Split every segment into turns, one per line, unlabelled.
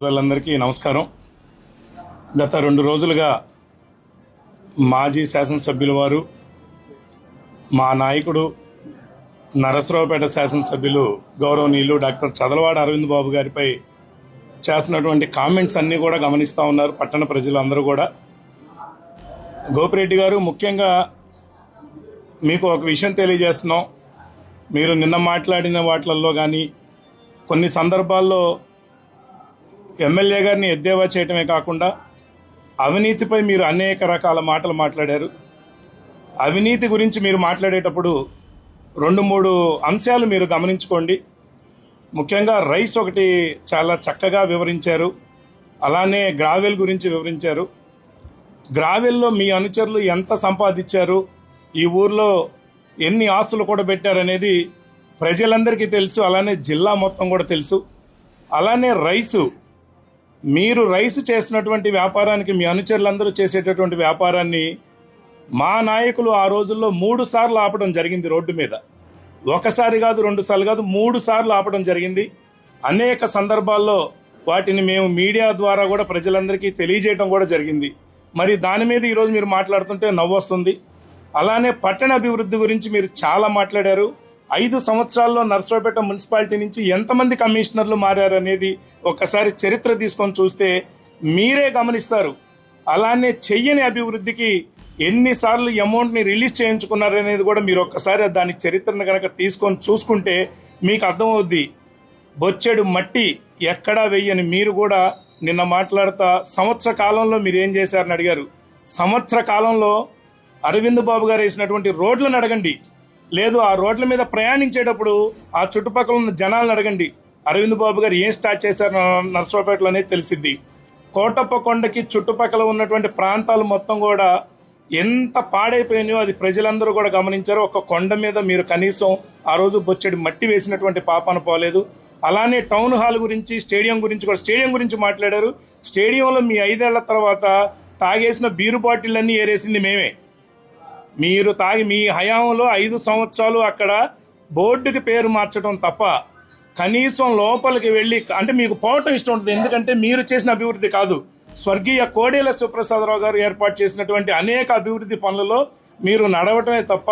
సోదరులందరికీ నమస్కారం. గత రెండు రోజులుగా మాజీ శాసనసభ్యుల వారు మా నాయకుడు నరసరావుపేట శాసనసభ్యులు గౌరవనీయులు డాక్టర్ చదలవాడ అరవింద్ బాబు గారిపై చేస్తున్నటువంటి కామెంట్స్ అన్నీ కూడా గమనిస్తూ ఉన్నారు పట్టణ ప్రజలందరూ కూడా. గోపిరెడ్డి గారు ముఖ్యంగా మీకు ఒక విషయం తెలియజేస్తున్నాం. మీరు నిన్న మాట్లాడిన వాటిల్లో కానీ కొన్ని సందర్భాల్లో ఎమ్మెల్యే గారిని ఎద్దేవా చేయటమే కాకుండా అవినీతిపై మీరు అనేక రకాల మాటలు మాట్లాడారు. అవినీతి గురించి మీరు మాట్లాడేటప్పుడు రెండు మూడు అంశాలు మీరు గమనించుకోండి. ముఖ్యంగా రైస్ ఒకటి చాలా చక్కగా వివరించారు. అలానే గ్రావెల్ గురించి వివరించారు. గ్రావెల్లో మీ అనుచరులు ఎంత సంపాదించారు? ఈ ఊర్లో ఎన్ని ఆస్తులు కూడా పెట్టారనేది ప్రజలందరికీ తెలుసు. అలానే జిల్లా మొత్తం కూడా తెలుసు. అలానే రైసు మీరు రైస్ చేసినటువంటి వ్యాపారానికి మీ అనుచరులందరూ చేసేటటువంటి వ్యాపారాన్ని మా నాయకులు ఆ రోజుల్లో మూడు సార్లు ఆపడం జరిగింది రోడ్డు మీద. ఒకసారి కాదు రెండు సార్లు కాదు మూడు సార్లు ఆపడం జరిగింది. అనేక సందర్భాల్లో వాటిని మేము మీడియా ద్వారా కూడా ప్రజలందరికీ తెలియజేయడం కూడా జరిగింది. మరి దాని మీద ఈరోజు మీరు మాట్లాడుతుంటే నవ్వు వస్తుంది అలానే పట్టణ అభివృద్ధి గురించి మీరు చాలా మాట్లాడారు. ఐదు సంవత్సరాల్లో నర్సరావుపేట మున్సిపాలిటీ నుంచి ఎంతమంది కమిషనర్లు మారారు అనేది ఒకసారి చరిత్ర తీసుకొని చూస్తే మీరే గమనిస్తారు. అలానే చెయ్యని అభివృద్ధికి ఎన్నిసార్లు అమౌంట్ని రిలీజ్ చేయించుకున్నారు అనేది కూడా మీరు ఒక్కసారి దాని చరిత్రను కనుక తీసుకొని చూసుకుంటే మీకు అర్థమవుద్ది. బొచ్చెడు మట్టి ఎక్కడా వెయ్యని మీరు కూడా నిన్న మాట్లాడుతా సంవత్సర కాలంలో మీరు ఏం చేశారని అడిగారు. సంవత్సర కాలంలో అరవింద్ బాబు గారు వేసినటువంటి రోడ్లను అడగండి. లేదు ఆ రోడ్ల మీద ప్రయాణించేటప్పుడు ఆ చుట్టుపక్కల ఉన్న జనాలను అడగండి. అరవింద్ బాబు గారు ఏం స్టార్ట్ చేశారు నర్సరావుపేటలో అనేది తెలిసిద్ది కోటప్ప కొండకి చుట్టుపక్కల ఉన్నటువంటి ప్రాంతాలు మొత్తం కూడా ఎంత పాడైపోయినాయో అది ప్రజలందరూ కూడా గమనించారు. ఒక కొండ మీద మీరు కనీసం ఆ రోజు బొచ్చడి మట్టి వేసినటువంటి పాపన పోలేదు అలానే టౌన్ హాల్ గురించి స్టేడియం గురించి కూడా స్టేడియం గురించి మాట్లాడారు. స్టేడియంలో మీ ఐదేళ్ళ తర్వాత తాగేసిన బీరు బాటిళ్ళన్నీ ఏరేసింది మేమే. మీరు తాగి మీ హయాంలో ఐదు సంవత్సరాలు అక్కడ బోర్డుకి పేరు మార్చడం తప్ప కనీసం లోపలికి వెళ్ళి అంటే మీకు పోవటం ఇష్టం ఉంటుంది. ఎందుకంటే మీరు చేసిన అభివృద్ధి కాదు. స్వర్గీయ కోడేల సుప్రసాదరావు గారు ఏర్పాటు చేసినటువంటి అనేక అభివృద్ధి పనులలో మీరు నడవటమే తప్ప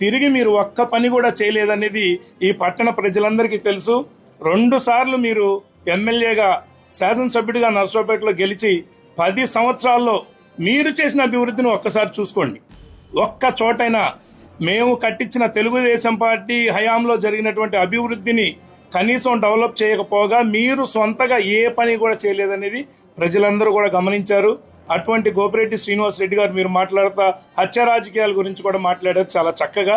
తిరిగి మీరు ఒక్క పని కూడా చేయలేదనేది ఈ పట్టణ ప్రజలందరికీ తెలుసు. రెండు సార్లు మీరు ఎమ్మెల్యేగా శాసనసభ్యుడిగా నర్సరావుపేటలో గెలిచి పది సంవత్సరాల్లో మీరు చేసిన అభివృద్ధిని ఒక్కసారి చూసుకోండి. ఒక్క చోటైనా మేము కట్టించిన తెలుగుదేశం పార్టీ హయాంలో జరిగినటువంటి అభివృద్ధిని కనీసం డెవలప్ చేయకపోగా మీరు సొంతగా ఏ పని కూడా చేయలేదనేది ప్రజలందరూ కూడా గమనించారు. అటువంటి గోపిరెడ్డి శ్రీనివాస్ రెడ్డి గారు మీరు మాట్లాడతా హత్య రాజకీయాల గురించి కూడా మాట్లాడారు చాలా చక్కగా.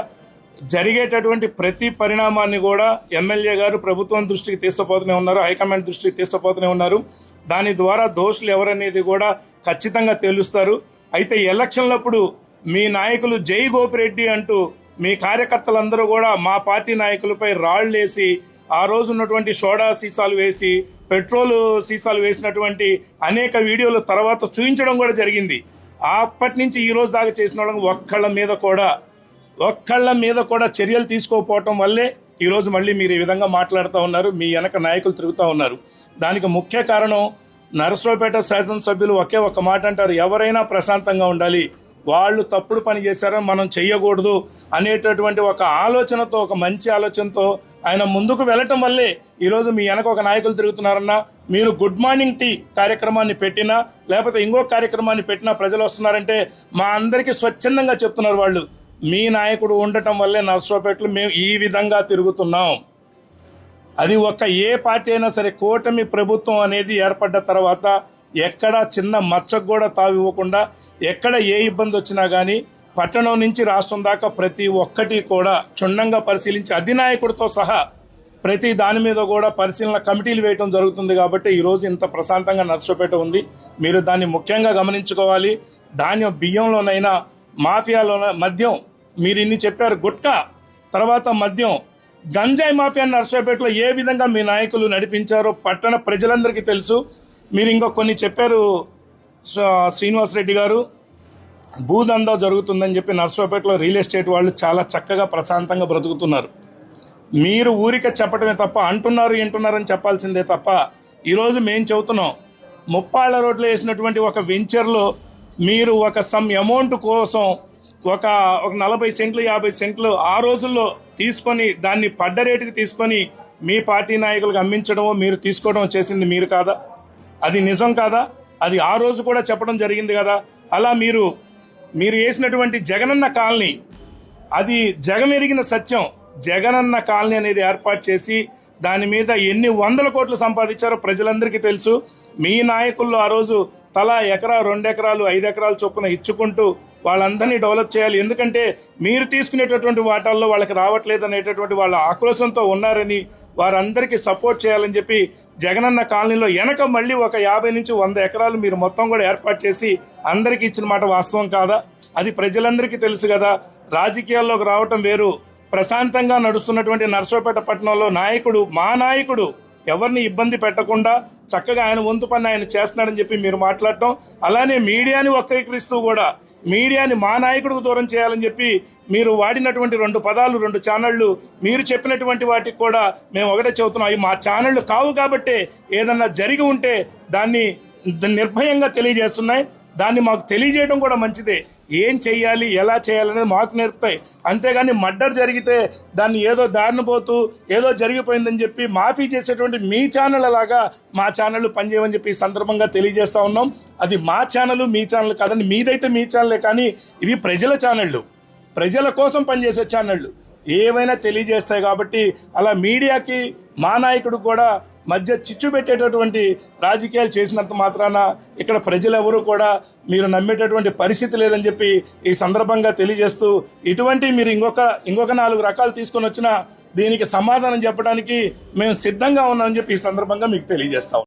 జరిగేటటువంటి ప్రతి పరిణామాన్ని కూడా ఎమ్మెల్యే గారు ప్రభుత్వం దృష్టికి తీసుకుపోతూనే ఉన్నారు హైకమాండ్ దృష్టికి తీసుకుపోతూనే ఉన్నారు. దాని ద్వారా దోషులు ఎవరనేది కూడా ఖచ్చితంగా తెలుస్తారు. అయితే ఎలక్షన్లప్పుడు మీ నాయకులు జై గోపిరెడ్డి అంటూ మీ కార్యకర్తలందరూ కూడా మా పార్టీ నాయకులపై రాళ్ళేసి ఆ రోజు ఉన్నటువంటి సోడా సీసాలు వేసి పెట్రోల్ సీసాలు వేసినటువంటి అనేక వీడియోలు తర్వాత చూపించడం కూడా జరిగింది. అప్పటి నుంచి ఈ రోజు దాకా చేసిన వాళ్ళకి ఒక్కళ్ళ మీద కూడా ఒక్కళ్ళ మీద కూడా చర్యలు తీసుకోకపోవటం వల్లే ఈరోజు మళ్ళీ మీరు ఈ విధంగా మాట్లాడుతూ ఉన్నారు మీ వెనక నాయకులు తిరుగుతూ ఉన్నారు. దానికి ముఖ్య కారణం నరసరావుపేట శాసనసభ్యులు ఒకే ఒక మాట అంటారు ఎవరైనా ప్రశాంతంగా ఉండాలి. వాళ్ళు తప్పుడు పని చేశారని మనం చేయకూడదు అనేటటువంటి ఒక ఆలోచనతో ఒక మంచి ఆలోచనతో ఆయన ముందుకు వెళ్ళటం వల్లే ఈరోజు మీ వెనక ఒక నాయకులు తిరుగుతున్నారన్నా మీరు గుడ్ మార్నింగ్ టీ కార్యక్రమాన్ని పెట్టినా లేకపోతే ఇంకో కార్యక్రమాన్ని పెట్టినా ప్రజలు వస్తున్నారంటే మా అందరికీ స్వచ్ఛందంగా చెప్తున్నారు వాళ్ళు. మీ నాయకుడు ఉండటం వల్లే నర్సరావుపేటలో మేము ఈ విధంగా తిరుగుతున్నాం. అది ఒక్క ఏ పార్టీ అయినా సరే కూటమి ప్రభుత్వం అనేది ఏర్పడ్డ తర్వాత ఎక్కడ చిన్న మచ్చకు కూడా తావివ్వకుండా ఎక్కడ ఏ ఇబ్బంది వచ్చినా కానీ పట్టణం నుంచి రాష్ట్రం దాకా ప్రతి ఒక్కటి కూడా క్షుణ్ణంగా పరిశీలించి అధినాయకుడితో సహా ప్రతి దాని మీద కూడా పరిశీలన కమిటీలు వేయటం జరుగుతుంది కాబట్టి ఈరోజు ఇంత ప్రశాంతంగా నర్సపేట ఉంది. మీరు దాన్ని ముఖ్యంగా గమనించుకోవాలి. ధాన్యం బియ్యంలోనైనా మాఫియాలో మద్యం మీరు ఇన్ని చెప్పారు గుట్కా తర్వాత మద్యం. గంజాయి మాఫియా నర్సరావుపేటలో ఏ విధంగా మీ నాయకులు నడిపించారో పట్టణ ప్రజలందరికీ తెలుసు. మీరు ఇంకా కొన్ని చెప్పారు శ్రీనివాస్ రెడ్డి గారు. భూదందా జరుగుతుందని చెప్పి నర్సరావుపేటలో రియల్ ఎస్టేట్ వాళ్ళు చాలా చక్కగా ప్రశాంతంగా బ్రతుకుతున్నారు. మీరు ఊరికే చెప్పడమే తప్ప అంటున్నారు వింటున్నారని చెప్పాల్సిందే తప్ప ఈరోజు మేము చెబుతున్నాం ముప్పాళ్ళ రోడ్లో వేసినటువంటి ఒక వెంచర్లో మీరు ఒక సమ్ అమౌంట్ కోసం ఒక ఒక నలభై సెంట్లు యాభై సెంట్లు ఆ రోజుల్లో తీసుకొని దాన్ని పడ్డ రేటుకి తీసుకొని మీ పార్టీ నాయకులకు అమ్మించడమో మీరు తీసుకోవడం చేసింది మీరు కాదా? అది నిజం కాదా? అది ఆ రోజు కూడా చెప్పడం జరిగింది కదా? అలా మీరు మీరు వేసినటువంటి జగనన్న కాలనీ అది జగమెరిగిన సత్యం. జగనన్న కాలనీ అనేది ఏర్పాటు చేసి దాని మీద ఎన్ని వందల కోట్లు సంపాదించారో ప్రజలందరికీ తెలుసు. మీ నాయకుల్లో ఆ రోజు తలా ఎకరా రెండు ఎకరాలు ఐదు ఎకరాలు చొప్పున ఇచ్చుకుంటూ వాళ్ళందరినీ డెవలప్ చేయాలి. ఎందుకంటే మీరు తీసుకునేటటువంటి వాటాల్లో వాళ్ళకి రావట్లేదు అనేటటువంటి వాళ్ళ ఆక్రోశంతో ఉన్నారని వారందరికీ సపోర్ట్ చేయాలని చెప్పి జగనన్న కాలనీలో వెనక మళ్ళీ ఒక యాభై నుంచి వంద ఎకరాలు మీరు మొత్తం కూడా ఏర్పాటు చేసి అందరికీ ఇచ్చిన మాట వాస్తవం కాదా? అది ప్రజలందరికీ తెలుసు కదా. రాజకీయాల్లోకి రావటం వేరు. ప్రశాంతంగా నడుస్తున్నటువంటి నర్సోపేట పట్టణంలో నాయకుడు మా నాయకుడు ఎవరిని ఇబ్బంది పెట్టకుండా చక్కగా ఆయన వంతు పని ఆయన చేస్తున్నాడని చెప్పి మీరు మాట్లాడటం. అలానే మీడియాని వక్రీకరిస్తూ కూడా మీడియాని మా నాయకుడికి దూరం చేయాలని చెప్పి మీరు వాడినటువంటి రెండు పదాలు రెండు ఛానళ్ళు మీరు చెప్పినటువంటి వాటికి కూడా మేము ఒకటే చెబుతున్నాం. అవి మా ఛానళ్ళు కావు కాబట్టే ఏదన్నా జరిగి ఉంటే దాన్ని నిర్భయంగా తెలియజేస్తున్నాయి. దాన్ని మాకు తెలియజేయడం కూడా మంచిదే. ఏం చేయాలి ఎలా చేయాలనేది మాకు నేర్పుతాయి. అంతేగాని మర్డర్ జరిగితే దాన్ని ఏదో దారిన పోతూ ఏదో జరిగిపోయిందని చెప్పి మాఫీ చేసేటువంటి మీ ఛానల్ లాగా మా ఛానల్ పనిచేయమని చెప్పి సందర్భంగా తెలియజేస్తూ ఉన్నాం. అది మా ఛానల్ మీ ఛానల్ కాదండి మీదైతే మీ ఛానలే కానీ ఇవి ప్రజల ఛానళ్ళు. ప్రజల కోసం పనిచేసే ఛానళ్ళు. ఏవైనా తెలియజేస్తాయి కాబట్టి అలా మీడియాకి మా నాయకుడు కూడా మధ్య చిచ్చు పెట్టేటటువంటి రాజకీయాలు చేసినంత మాత్రాన ఇక్కడ ప్రజలెవరూ కూడా మీరు నమ్మేటటువంటి పరిస్థితి లేదని చెప్పి ఈ సందర్భంగా తెలియజేస్తూ ఇటువంటి మీరు ఇంకొక ఇంకొక నాలుగు రకాలు తీసుకొని వచ్చినా దీనికి సమాధానం చెప్పడానికి మేము సిద్ధంగా ఉన్నామని చెప్పి ఈ సందర్భంగా మీకు తెలియజేస్తాం